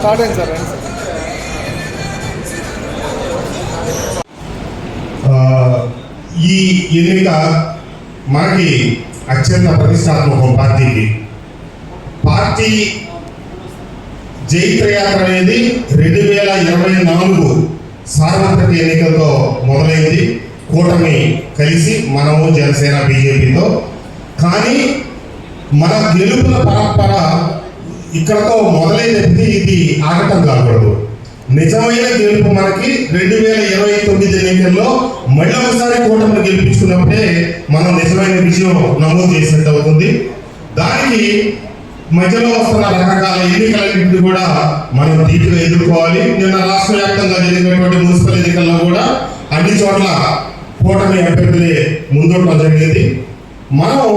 Start అయింది sir ఈ ఎన్నిక మనకి అత్యంత ప్రతిష్టాత్మకం పార్టీకి పార్టీ జైత్రయాత్ర అనేది రెండు వేల ఇరవై నాలుగు సార్వత్రిక ఎన్నికలతో మొదలైంది. కూటమి కలిసి మనము జనసేన బీజేపీతో. కానీ మన గెలుపుల పరంపర ఇక్కడతో మొదలైనది ఇది ఆగటం కాకూడదు. నిజమైన గెలుపు మనకి రెండు వేల ఇరవై తొమ్మిది ఎన్నికల్లో మళ్ళీ ఒకసారి కూటమిని గెలిపించుకున్నప్పుడే మనం నిజమైన విజయం నమోదు చేసినట్టు అవుతుంది. దానికి మధ్యలో వస్తున్న రకరకాల ఎన్నికలన్నింటినీ కూడా మనం ధీటుగా ఎదుర్కోవాలి. నిన్న రాష్ట్ర వ్యాప్తంగా జరిగినటువంటి మున్సిపల్ ఎన్నికల్లో కూడా అన్ని చోట్ల కూటమి అభ్యర్థులే ముందుండడం జరిగింది. మనం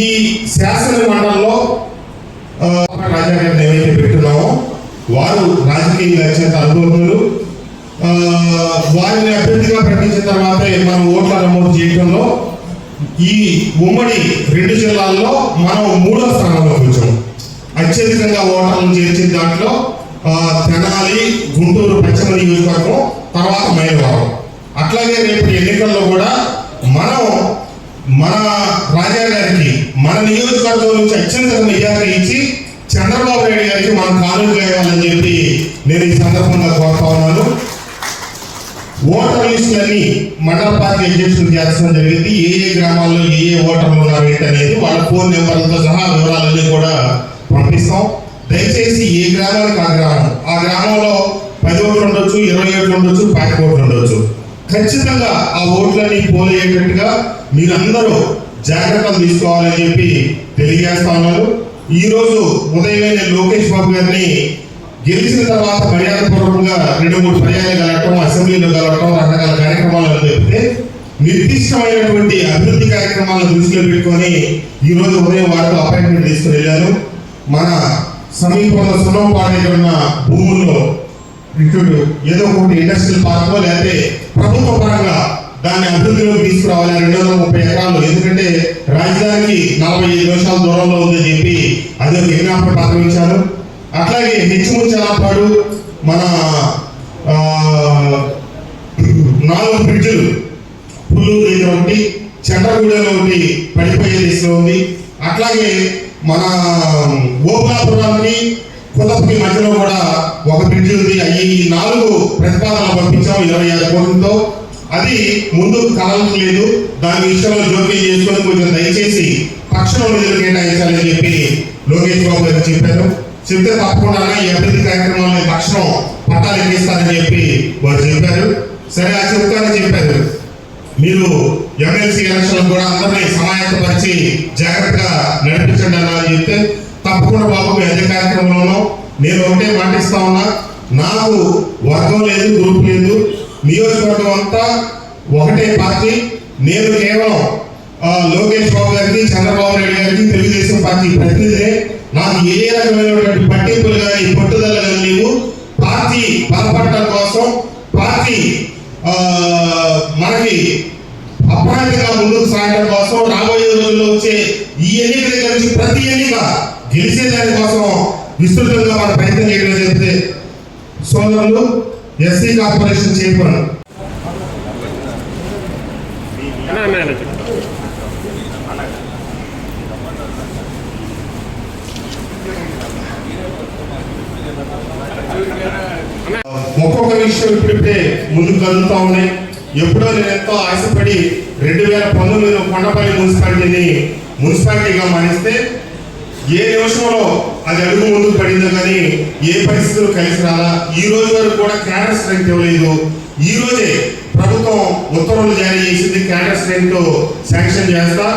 ఈ శాసన మండలిలో రాజాగారిని రాజా ఏవైతే పెట్టున్నామో వారు రాజకీయ అత్యంత అనుభవములు వారిని అభ్యర్థిగా ప్రకటించిన తర్వాతే మనం ఓట్ల నమోదు చేయడంలో ఈ ఉమ్మడి రెండు జిల్లాల్లో మనం మూడో స్థానంలో కూర్చోము అత్యధికంగా ఓటర్లను చేర్చిన దాంట్లో తెనాలి గుంటూరు పశ్చిమ నియోజకవర్గం తర్వాత మైలవరం. అట్లాగే రేపు ఎన్నికల్లో కూడా మనం మన రాజా గారికి మన నియోజకవర్గం నుంచి అత్యంత మెజారిటీ ఇచ్చి చంద్రబాబు నాయుడు గారికి మనం కానుక వేయాలని చెప్పి నేను ఈ సందర్భంగా కోరుతా ఉన్నాను. ఓటర్ లిస్టులన్నీ మండల పార్టీ అధ్యక్షులు చేర్చడం జరిగింది. ఏ ఏ గ్రామాల్లో ఏ ఏ ఓటర్లు ఉన్నారు అనేది వాళ్ళ ఫోన్ నెంబర్లతో సహా వివరాలన్నీ కూడా పంపిస్తాం. దయచేసి ఏ గ్రామానికి ఆ గ్రామం? ఆ గ్రామంలో పది ఓట్లు ఉండొచ్చు ఇరవై ఏడు ఉండొచ్చు పాతి ఓట్లు ఖచ్చితంగా ఆ ఓట్లన్నీ పోలేటట్టుగా మీరందరూ జాగ్రత్తలు తీసుకోవాలని చెప్పి తెలియజేస్తా ఉన్నారు. ఈరోజు ఉదయమే నేను లోకేష్ బాబు గారిని గెలిచిన తర్వాత మర్యాదపూర్వకంగా రెండు మూడు పర్యాలు కలగటం అసెంబ్లీలో కలగటం రకరకాల కార్యక్రమాలను చెప్తే నిర్దిష్టమైనటువంటి అభివృద్ధి కార్యక్రమాలను దృష్టిలో పెట్టుకొని ఈరోజు ఉదయం వారితో అపాయింట్మెంట్ తీసుకుని వెళ్ళాను. మన సమీపంలో సులభపాడైన ఉన్న భూముల్లో ఇటు ఏదో ఒకటి ఇండస్ట్రియల్ పార్క్ లేకపోతే ప్రభుత్వ పరంగా దాన్ని అభివృద్ధిలోకి తీసుకురావాలి రెండు వందల ముప్పై ఎకరాలు. ఎందుకంటే రాజధానికి నలభై ఐదు నిమిషాల దూరంలో ఉందని చెప్పి అది ఒక విజ్ఞాపన పత్రం అట్లాగే హెచ్చుముచ్చలాపాడు మన ఆ, నాలుగు బ్రిడ్జులు పుల్లూరు దగ్గర ఒకటి చంద్రగూడలో ఒకటి పడిపోయే దిశలో ఉంది అట్లాగే మన గోపురాపురానికి కుదపుకి మధ్యలో కూడా ఒక బ్రిడ్జ్ ఉంది అవి ఈ నాలుగు ప్రతిపాదనలు పంపించాం ఇరవై ఐదు కోట్లతో అది ముందు లేదు. దాని విషయంలో జోక్యం చేసుకొని కొంచెం దయచేసి తక్షణం నిధులు కేటాయించాలని చెప్పి లోకేష్ బాబు గారు చెప్పారు. చెప్తే తప్పకుండా ఈ అభివృద్ధి కార్యక్రమాలను తక్షణం పట్టాలు ఎక్కిస్తారని చెప్పి వారు చెప్పారు. సరే ఆ చెప్తారని చెప్పారు. మీరు ఎమ్మెల్సీ ఎలక్షన్ కూడా అందరినీ సమాయత్తపరిచి జాగ్రత్తగా నడిపించండి అని చెప్తే తప్పకుండా బాబు మీ అదే కార్యక్రమంలోనూ నేను ఒకటే మాటిస్తా ఉన్నా నాకు వర్గం లేదు గ్రూప్ లేదు. నియోజకవర్గం అంతా ఒకటే పార్టీ నేను కేవలం లోకేష్ బాబు గారికి చంద్రబాబు నాయుడు గారికి తెలుగుదేశం పార్టీ ప్రతినిధినే నాకు ఏ రకమైనటువంటి పట్టింపులు కానీ పట్టుదల కానీ లేవు. పార్టీ బలపడటం కోసం పార్టీ మనకి అప్రాంతంగా ముందుకు సాగడం కోసం రాబోయే రోజుల్లో వచ్చే ఈ ఎన్నికల గురించి ప్రతి ఎన్నిక గెలిచే దాని కోసం విస్తృతంగా మన ప్రయత్నం చేయడం జరిగితే సోదరులు ఎస్సీ కార్పొరేషన్ చైర్మన్ అన్నా ఒక్కొక్క విషయం ఇప్పుడిప్పుడే ముందుకు కదులుతా ఉన్నాయి. ఎప్పుడో నేను ఎంతో ఆశపడి రెండు వేల పంతొమ్మిదిలో కొండపల్లి మున్సిపాలిటీని మున్సిపాలిటీగా మారిస్తే ఏ నిమిషంలో అది అడుగు ముందుకు పడిందో కానీ ఏ పరిస్థితులు కలిసి రాలా? ఈ రోజు వరకు కూడా క్యాడర్ స్ట్రెంత్ ఇవ్వలేదు ఈ రోజే ప్రభుత్వం ఉత్తర్వులు జారీ చేసింది క్యాడర్ స్ట్రెంత్ శాంక్షన్ చేస్తా.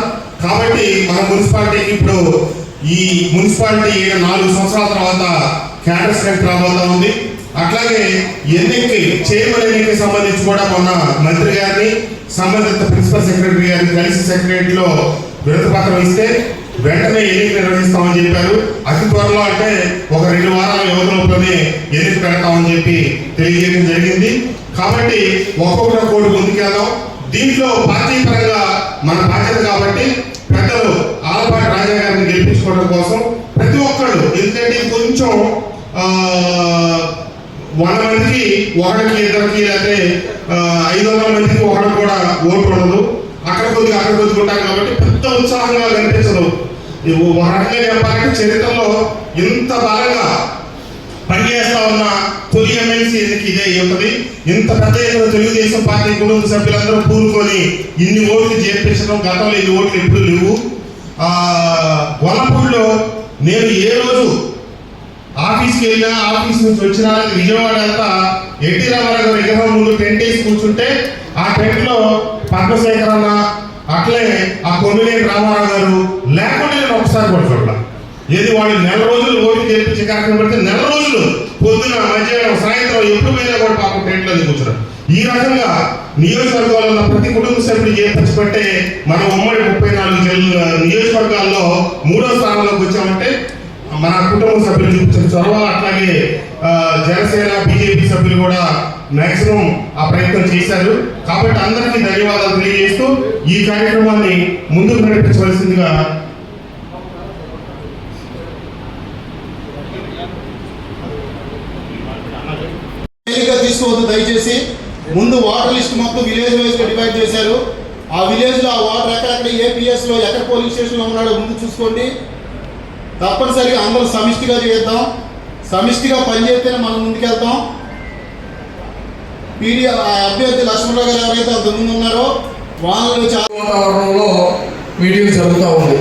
కాబట్టి మన మున్సిపాలిటీకి ఇప్పుడు ఈ మున్సిపాలిటీ నాలుగు సంవత్సరాల తర్వాత క్యాడర్ స్ట్రెంట్ రాబోతా ఉంది. అట్లాగే ఎన్నికకి చైర్మన్ ఎన్నికకి సంబంధించి కూడా మొన్న మంత్రి గారిని సంబంధిత ప్రిన్సిపల్ సెక్రటరీ గారిని కలిసి సెక్రటరీలో వినతపత్రం ఇస్తే వెంటనే ఎన్నిక నిర్వహిస్తామని చెప్పారు. అతి త్వరలో అంటే ఒక రెండు వారాల వ్యవధిలోనే ఎన్నిక పెడతామని చెప్పి తెలియజేయడం జరిగింది. కాబట్టి ఒక్కొక్కరు కోటి ముందుకెళ్దాం. దీంట్లో పార్టీ పరంగా మన బాధ్యత కాబట్టి పెద్దలు ఆలపాటి రాజా గారిని గెలిపించుకోవడం కోసం ప్రతి ఒక్కళ్ళు ఎందుకంటే కొంచెం వంద మందికి ఒకరికి ఇద్దరికి లేకపోతే ఐదు వందల మందికి ఒకరికి కూడా ఓటు ఉండదు. అక్కడ కొద్దిగా అక్కడ కొద్దిగా ఉంటాం కాబట్టి పెద్ద ఉత్సాహంగా కనిపించదు. ఒక రకంగా చెప్పాలంటే చరిత్రలో ఇంత బలంగా పనిచేస్తా ఉన్న తొలి ఎమ్మెల్సీ ఇదే అయి ఉంటది? ఇంత పెద్ద ఎత్తున తెలుగుదేశం పార్టీ కుటుంబ సభ్యులందరూ కూరుకొని ఇన్ని ఓట్లు చేర్పించడం గతంలో ఇన్ని ఓట్లు ఎప్పుడు లేవు. వలపూడిలో నేను ఏ రోజు ఆఫీస్కి వెళ్ళినా ఆఫీస్ నుంచి వచ్చినా విజయవాడ అంతా ఎన్టీ రామారావు విగ్రహం ముందు టెంట్ వేసి కూర్చుంటే ఆ టెంట్లో పద్మశేఖర్ అన్న అట్లే ఆ కొమ్మినేని రామారావు గారు లేకుండా నేను ఒకసారి కూడా ఏది వాళ్ళు నెల రోజులు ఓటు చేర్పించే కార్యక్రమం పెడితే నెల రోజులు పొద్దున మధ్యాహ్నం సాయంత్రం ఎప్పుడు పోయినా కూడా పాపం టెంట్లో కూర్చున్నారు ఈ రకంగా నియోజకవర్గాల్లో ఉన్న ప్రతి కుటుంబ సభ్యుడు చేర్పించబట్టే మనం ఉమ్మడి ముప్పై నాలుగు జిల్లా నియోజకవర్గాల్లో మూడో స్థానంలోకి వచ్చామంటే మన కుటుంబ సభ్యులు చూపించిన చొరవ అట్లాగే జనసేన బీజేపీ సభ్యులు కూడా మ్యాక్సిమం ఆ ప్రయత్నం చేశారు. కాబట్టి అందరికీ ధన్యవాదాలు తెలియజేస్తూ ఈ కార్యక్రమాన్ని ముందుకు నడిపించవలసిందిగా ముందు వాటర్ లిస్ట్ మొత్తం విలేజ్ వైజ్ డివైడ్ చేశారు. ఆ విలేజ్లో ఆ వాటర్ ఎక్కడెక్కడ ఏ పిఎస్లో ఎక్కడ పోలీస్ స్టేషన్లో ఉన్నాడో ముందు చూసుకోండి. తప్పనిసరిగా అందరూ సమిష్టిగా చేద్దాం. సమిష్టిగా పనిచేస్తేనే మనం ముందుకెళ్తాం. పీడీ ఆ అభ్యర్థి లక్ష్మణరావు గారు ఎవరైతే అంత ముందు ఉన్నారో వాళ్ళు చాలా వాతావరణంలో మీటింగ్ జరుగుతూ ఉంది.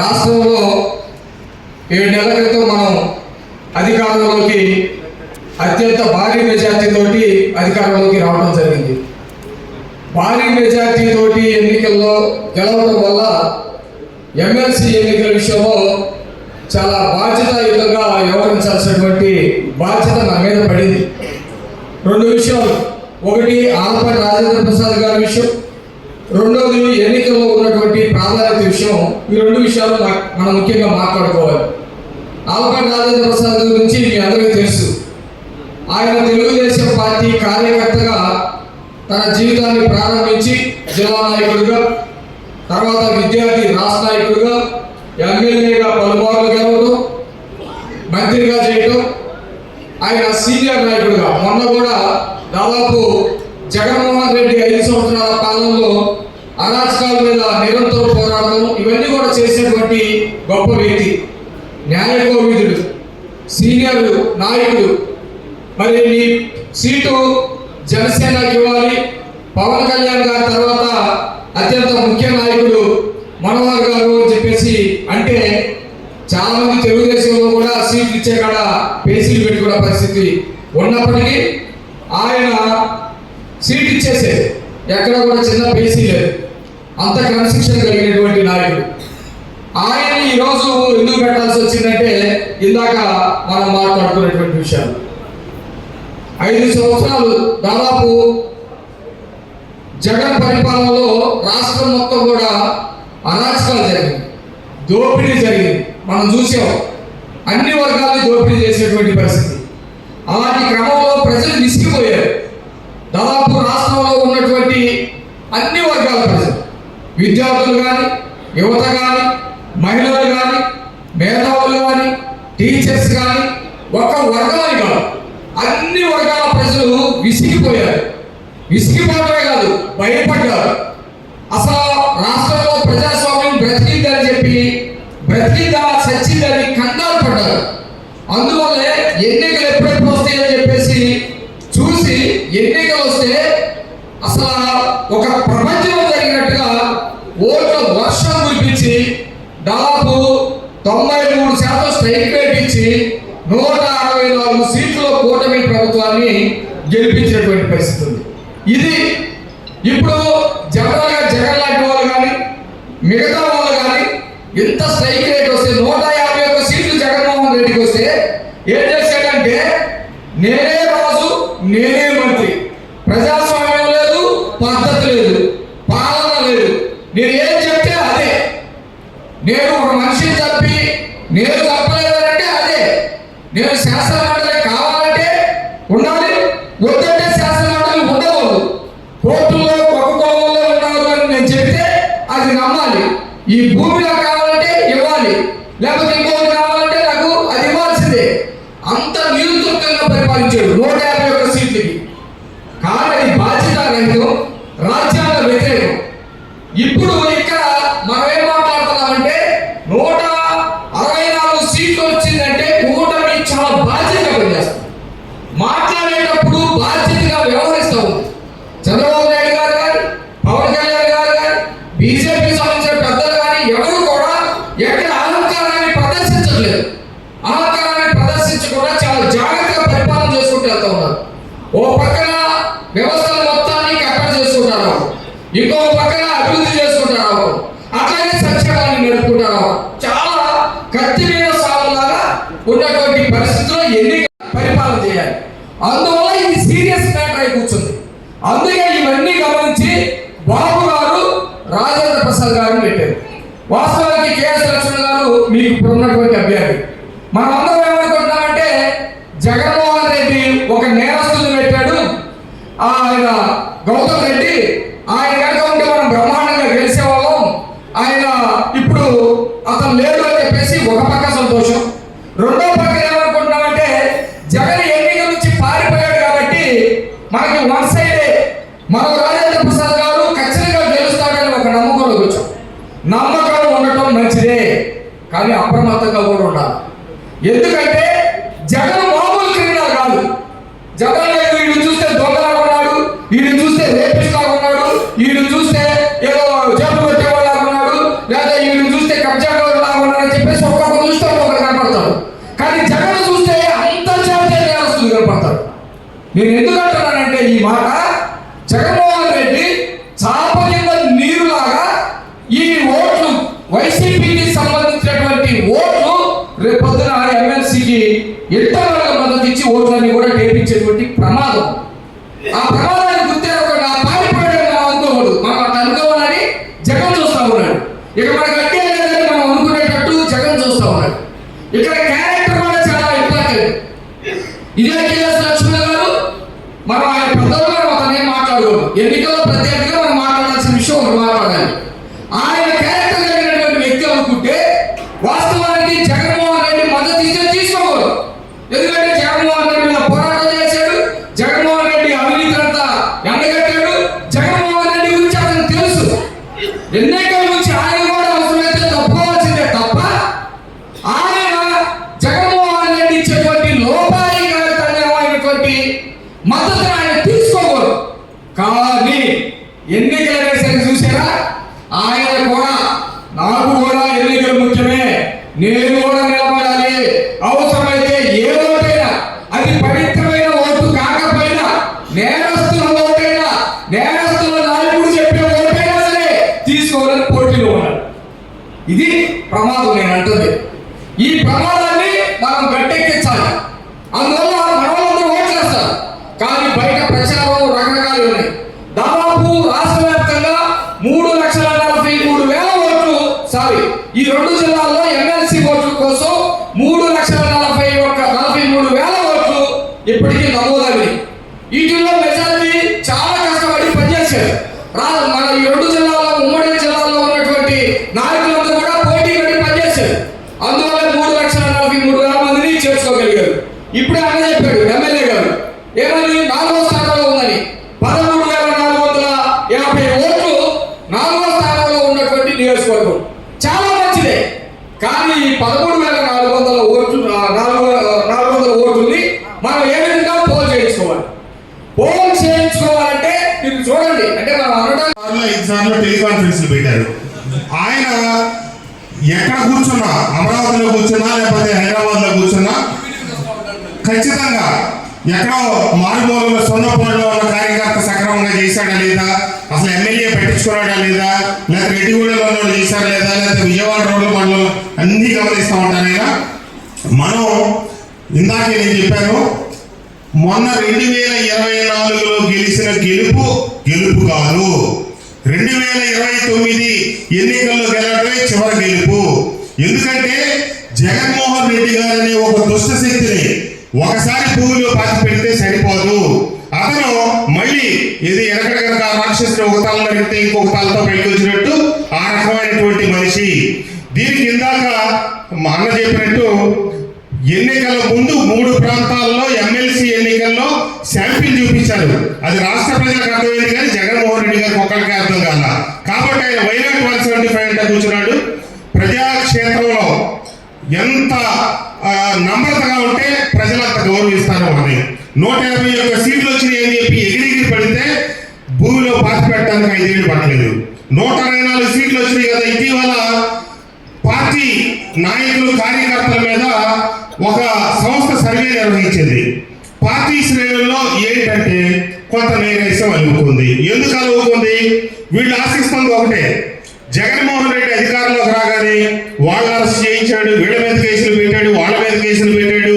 రాష్ట్రంలో ఏడు నెలల క్రితం మనం అధికారంలోకి అత్యంత భారీ మెజార్టీతోటి అధికారంలోకి రావడం జరిగింది. భారీ మెజార్టీతోటి ఎన్నికల్లో గెలవడం వల్ల ఎమ్మెల్సీ ఎన్నికల విషయంలో చాలా బాధ్యతాయుతంగా వ్యవహరించాల్సినటువంటి బాధ్యత నా మీద పడింది. రెండు విషయాలు. ఒకటి ఆలపాటి రాజేంద్ర ప్రసాద్ గారి విషయం. రెండోది ఎన్నికల్లో ఉన్నటువంటి ప్రాధాన్యత విషయం. ఈ రెండు విషయాలు మనం ముఖ్యంగా మాట్లాడుకోవాలి. ఆలపాటి రాజేంద్ర ప్రసాద్ గురించి మీ అందరికీ తెలుసు. ఆయన తెలుగుదేశం పార్టీ కార్యకర్తగా తన జీవితాన్ని ప్రారంభించి జిల్లా నాయకుడిగా తర్వాత విద్యార్థి రాష్ట్ర నాయకుడిగా ఎమ్మెల్యేగా పలుమార్లు గెలవడం మంత్రిగా చేయడం ఆయన సీనియర్ నాయకుడిగా. మొన్న కూడా దాదాపు జగన్మోహన్ రెడ్డి ఐదు సంవత్సరాల కాలంలో అరాచకాల మీద నిరంతరం పోరాటం ఇవన్నీ కూడా చేసినటువంటి గొప్ప వ్యక్తి. న్యాయ కోవిదుడు సీనియర్ నాయకుడు మరి మీ సీటు జనసేనకి ఇవ్వాలి. పవన్ కళ్యాణ్ గారి తర్వాత అత్యంత ముఖ్య నాయకుడు మనోహర్ గారు అని చెప్పేసి అంటే చాలా మంది తెలుగుదేశంలో కూడా సీట్లు ఇచ్చే కాడ పేసీలు పెట్టుకున్న పరిస్థితి ఉన్నప్పటికీ ఆయన సీట్ ఇచ్చేసేది ఎక్కడ కూడా చిన్న పేసీ లేదు. అంత క్రమశిక్షణ కలిగినటువంటి నాయకుడు. ఆయన ఈ రోజు ఎందుకు పెట్టాల్సి వచ్చిందంటే ఇందాక మనం మాట్లాడుకున్నటువంటి విషయాలు. ఐదు సంవత్సరాలు దాదాపు జగన్ పరిపాలనలో రాష్ట్రం మొత్తం కూడా అరాచకాలు జరిగింది. దోపిడీ జరిగింది. మనం చూసాం. అన్ని వర్గాలు దోపిడీ చేసేటువంటి పరిస్థితి. అలాంటి క్రమంలో ప్రజలు విసిగిపోయారు. దాదాపు రాష్ట్రంలో ఉన్నటువంటి అన్ని వర్గాల ప్రజలు. విద్యార్థులు కానీ యువత కానీ మహిళలు కానీ మేధావులు కానీ టీచర్స్ కానీ ఒక వర్గాలు కాదు. అన్ని వర్గాల ప్రజలు విసిగిపోయారు. విసిగిపోవడమే కాదు భయపడ్డారు. అసలు రాష్ట్రంలో ప్రజాస్వామ్యం బ్రతికిందని చెప్పి బ్రతికిందా చచ్చిందని కంగారు పడ్డారు. అందువల్లే ఎన్నికలు ఎప్పుడెప్పుడు వస్తాయని చెప్పేసి చూసి ఎన్నికలు వస్తే అసలు ఒక ప్రపంచం జరిగినట్టుగా ఓట్ల వర్షం కురిపించి దాదాపు తొంభై మూడు శాతం స్ట్రైక్ రేట్ ఇచ్చి నూట ప్రభుత్వాన్ని గెలిపించినటువంటి పరిస్థితి ఉంది. ఇది ఇప్పుడు జనరల్గా జగన్ లాంటి వాళ్ళు కానీ మిగతా వాళ్ళు కానీ ఎంత స్ట్రైక్ రేట్ వస్తే నూట యాభై ఒక్క సీట్లు జగన్మోహన్ రెడ్డికి వస్తే ఏం చేశాడంటే నేనే గారు ఇప్పుడు ఉన్నటువంటి అభ్యర్థి. మనం అందరం ఏమనుకుంటున్నామంటే జగన్మోహన్ రెడ్డి ఒక నేరస్తుని పెట్టాడు. ఆయన గౌతమ్ రెడ్డి ఆయన కనుక ఉంటే మనం బ్రహ్మాండంగా గెలిచేవాళ్ళం. ఆయన ఇప్పుడు అతను లేడు అని చెప్పేసి ఒక పక్క సంతోషం. రెండో పక్క ఏమనుకుంటున్నామంటే జగన్ ఎన్నికల నుంచి పారిపోయాడు కాబట్టి మనకి వన్ కానీ అప్రమత్తంగా కూడా ఉండాలి. ఎందుకంటే జగన్ మామూలు క్రిమినల్ కాదు. జగన్ వీడిని చూస్తే దొంగలాగా ఉన్నాడు వీడిని చూస్తే రేపిస్ట్ లాగా ఉన్నాడు వీడిని చూస్తే ఏదో జబ్బు కొట్టేవాళ్ళగా ఉన్నాడు లేదా వీడిని చూస్తే కబ్జా లాగా ఉన్నాడు అని చెప్పేసి ఒక్కొక్క చూస్తే ఒకరు కనపడతాడు కానీ జగన్ చూస్తే అంతర్జాతీయ నేరస్తులు కనపడతాడు నేను ఎందుకు అంటున్నానంటే ఈ మాట జగన్మోహన్ రెడ్డి కలిగించేటువంటి ప్రమాదం. ఆ ప్రమాదాన్ని గుర్తెరగకుండా పారిపోయాడు మనం అనుకోకూడదు మనం అట్లా అనుకోవాలని జగన్ చూస్తా ఉన్నాడు. ఇక మనకు అడ్డే లేదని మనం అనుకునేటట్టు జగన్ చూస్తా ఉన్నాడు. ఇక్కడ క్యారెక్టర్ కూడా చాలా ఇంపార్టెంట్ ఇదే కేఎస్ లక్ష్మణ్ గారు మనం ఆయన పెద్దలు మనం అతనే మాట్లాడకూడదు. ఎన్నికల్లో ప్రత్యేకంగా మనం మాట్లాడాల్సిన విషయం ఒకటి మాట్లాడాలి. కాదు నేను అంటుంది. ఈ ప్రమాదాన్ని మనం గట్టెక్కించాలి అందువల్ల నడవని ఓట్ చేస్తారు. కానీ బయట ప్రచారం రకరకాలు ఉన్నాయి. దాదాపు రాష్ట్ర వ్యాప్తంగా మూడు లక్షల నలభై మూడు వేల ఓట్లు సారీ ఈ రెండు జిల్లాల్లో ఎమ్మెల్సీ ఓట్ల కోసం మూడు లక్షల నలభై ఒక్క నలభై మూడు వేల ఓట్లు ఇప్పటికీ నమోదైనవి. వీటిల్లో మెజారిటీ చాలా కష్టపడి పనిచేశారు. రా మన ఈ రెండు జిల్లాల్లో ఉమ్మడి జిల్లాలో ఉన్నటువంటి నాయకులు కూడా పోటీ పడి పనిచేశారు అందువల్ల మూడు లక్షల నలభై మూడు వేల మందిని చేర్చుకోగలిగారు ఇప్పుడే అన్న చెప్పాడు ఎమ్మెల్యే గారు ఏమని నాలుగో స్థానంలో ఉందని పదమూడు వేల నాలుగు వందల యాభై ఓట్లు నాలుగో స్థానంలో ఉన్నటువంటి నియోజకవర్గం చాలా మంచిదే కానీ ఈ పదమూడు వేల నాలుగు వందల ఓట్లు ఆ, నాలుగు నాలుగు వందల ఓట్లని మనం ఏ విధంగా పోల్ చేయించుకోవాలి పోల్ చేయించుకోవాలంటే మీరు చూడండి అంటే మనం అనడం సార్లు ఐదు కాన్ఫరెన్స్లు పెట్టారు. ఆయన ఎక్కడ కూర్చున్నా అమరావతిలో కూర్చున్నా లేకపోతే హైదరాబాద్లో కూర్చున్నా ఖచ్చితంగా ఎక్కడో మారుమూలలో సొన్నపూడిలో ఉన్న కార్యకర్త సక్రమంగా చేశాడా లేదా? అసలు ఎమ్మెల్యే పెట్టించుకున్నాడా లేదా? లేదా రెడ్డిగూడలో చేశాడా లేదా? లేదా విజయవాడ రోడ్ల మండలం అన్ని గమనిస్తూ ఉంటాను ఆయన. మనం ఇందాకే నేను చెప్పాను మొన్న రెండు వేల ఇరవై నాలుగులో గెలిచిన గెలుపు గెలుపు కాదు. రెండు వేల ఇరవై తొమ్మిది ఎన్నికల్లో గెలవడమే చివరి గెలుపు. ఎందుకంటే జగన్మోహన్ రెడ్డి గారనే ఒక దుష్ట శక్తిని ఒకసారి భూమిలో పాతి పెడితే సరిపోదు. అతను మళ్ళీ ఇది ఎనకడ కనుక రాక్షసుని ఒక తల నరిగితే ఇంకొక తలతో బయటకు వచ్చినట్టు ఆ రకమైనటువంటి మనిషి. దీనికి ఇందాక మా అన్న చెప్పినట్టు ఎన్నికల ముందు మూడు ప్రాంతాల్లో ఎమ్మెల్సీ ఎన్నికల్లో శాంపిల్ చూపించారు. అది రాష్ట్ర ప్రజలకు అర్థమైంది కానీ జగన్మోహన్ రెడ్డి గారికి ఒక్కడికే అర్థం కాల కాబట్టి ఆయన వైనాట్ వన్ సెవెంటీ ఫైవ్ అంటే కూర్చున్నాడు ప్రజాక్షేత్రంలో ఎంత నమ్రతగా ఉంటే ప్రజలంత గౌరవిస్తారు అని నూట యాభై ఒక్క సీట్లు వచ్చినాయి అని చెప్పి ఎగిరిగిరి పడితే భూమిలో పాతి పెట్టడానికి ఐదేళ్ళు పట్టలేదు. నూట అరవై నాలుగు సీట్లు వచ్చినాయి కదా ఇటీవల పార్టీ నాయకులు కార్యకర్తల మీద ఒక సంస్థ సర్వే నిర్వహించింది. పార్టీ శ్రేణుల్లో ఏంటంటే కొంత నైరాశ్యం అలుగుకుంది ఎందుకు అలుగుకుంది వీళ్ళు ఆశిస్తుంది ఒకటే జగన్మోహన్ రెడ్డి అధికారంలోకి రాగానే వాళ్ళు అరెస్ట్ చేయించాడు వీళ్ళ మీద కేసులు పెట్టాడు వాళ్ళ మీద కేసులు పెట్టాడు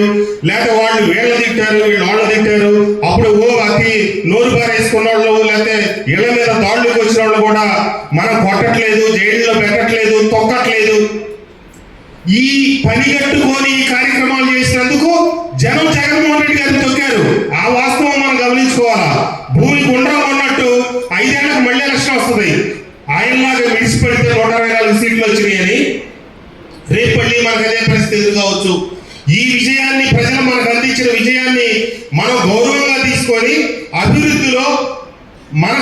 లేకపోతే వాళ్ళు వీళ్ళ తిట్టారు వీళ్ళు వాళ్ళు తిట్టారు. అప్పుడు ఓ అతి నోరు పారేసుకున్న వాళ్ళు లేకపోతే ఇళ్ళ మీద దాడులకు వచ్చిన వాళ్ళు కూడా మనం కొట్టట్లేదు జైల్లో పెట్టట్లేదు తొక్కట్లేదు. ఈ పని కట్టుకొని ఈ కార్యక్రమాలు చేసినందుకు జనం జగన్మోహన్ రెడ్డి గారిని తొక్కారు. ఆ వాస్తవం మనం గమనించుకోవాలా? భూమి గుండ్రం ఉన్నట్టు ఐదేళ్ళకు మళ్ళీ ఎలక్షన్ వస్తుంది. ఆయనలాగా విడిచిపెడితే నూట అరవై నాలుగు సీట్లు వచ్చినాయని రేపు మళ్ళీ మనకు అదే పరిస్థితి కావచ్చు. ఈ విజయాన్ని ప్రజలు మనకు అందించిన విజయాన్ని మనం గౌరవంగా తీసుకొని అభివృద్ధిలో మన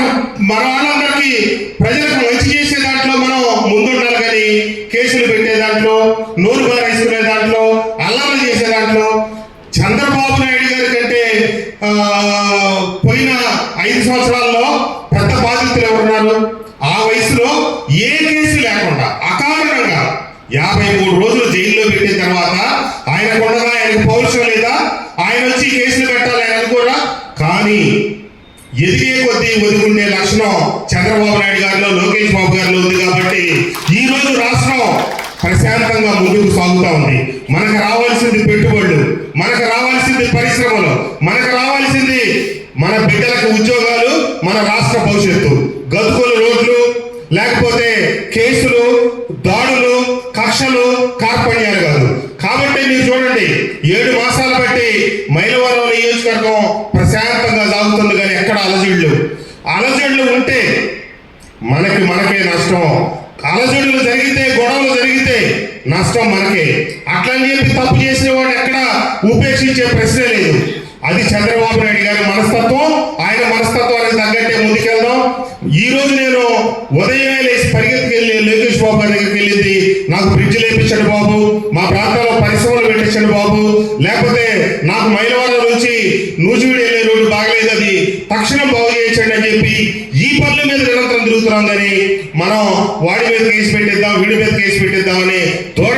మన వాళ్ళందరికీ ప్రజలకు మంచి చేసే దాంట్లో మనం ముందుండాలి కానీ కేసులు పెట్టే దాంట్లో నోరు బారేసుకునే దాంట్లో అల్లర్లు చేసే దాంట్లో చంద్రబాబు నాయుడు గారి కంటే పోయిన ఐదు సంవత్సరాల్లో పెద్ద బాధితులు ఎవరున్నారు ఆ వయసులో ఏ కేసు లేకుండా అకారణంగా యాభై మూడు రోజులు జైల్లో పెట్టిన తర్వాత ఆయన కూడా ఆయనకు పౌరుషం లేదా ఆయన వచ్చి కేసులు పెట్టాలి ఆయన కూడా కానీ ఎదిగే కొద్దీ ఒదుగుండే లక్షణం చంద్రబాబు నాయుడు గారిలో లోకేష్ బాబు గారిలో ఉంది కాబట్టి ఈ రోజు రాష్ట్రం ప్రశాంతంగా ముందుకు సాగుతా ఉంది. మనకు రావాల్సింది పెట్టుబడులు మనకు రావాల్సింది పరిశ్రమలు మనకు రావాల్సింది మన బిడ్డలకు ఉద్యోగాలు మన రాష్ట్ర భవిష్యత్తు. గతుకులు రోడ్లు లేకపోతే కేసులు దాడులు కక్షలు కార్పణ్యాలు కాదు కాబట్టి మీరు చూడండి ఏడు మాసాలు బట్టి మైలవరం నియోజకవర్గం ప్రశాంతంగా సాగుతుంది కానీ ఎక్కడ అలజడులు అలజడులు ఉంటే మనకి మనకే నష్టం అలజడులు జరిగితే గొడవలు జరిగితే నష్టం మనకే. అట్లని చెప్పి తప్పు చేసిన వాడు ఎక్కడ ఉపేక్షించే ప్రశ్నే లేదు. అది చంద్రబాబు నాయుడు గారి మనస్తత్వం ఆయన మనస్తత్వానికి తగ్గట్టే ముందుకెళ్దాం. ఈ రోజు నేను ఉదయమే లేచి పరిగెత్తుకు వెళ్ళి లోకేష్ బాబు గారి దగ్గరికి వెళ్ళింది. నాకు బ్రిడ్జ్ లేపించండి బాబు మా ప్రాంతంలో పరిశ్రమలు పెట్టించండి బాబు. లేకపోతే నాకు మైలవరం నుంచి నూజివీడు వెళ్ళే రోడ్డు బాగలేదు అది. తక్షణం బాగు చేయించండి అని చెప్పి ఈ పనుల మీద నిరంతరం తిరుగుతున్నాం కానీ మనం వాడి మీద కేసు పెట్టిద్దాం వీడి మీద కేసు పెట్టిద్దామని తోడ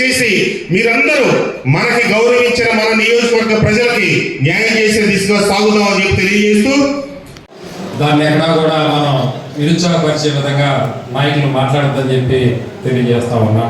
దయచేసి మీరందరూ మనకి గౌరవించిన మన నియోజకవర్గ ప్రజలకి న్యాయం చేసే దిశగా సాగుదాం చెప్పి తెలియజేస్తూ దాన్ని ఎక్కడా కూడా మనం నిరుత్సాహపరిచే విధంగా నాయకులు మాట్లాడద్దని చెప్పి తెలియజేస్తా ఉన్నా.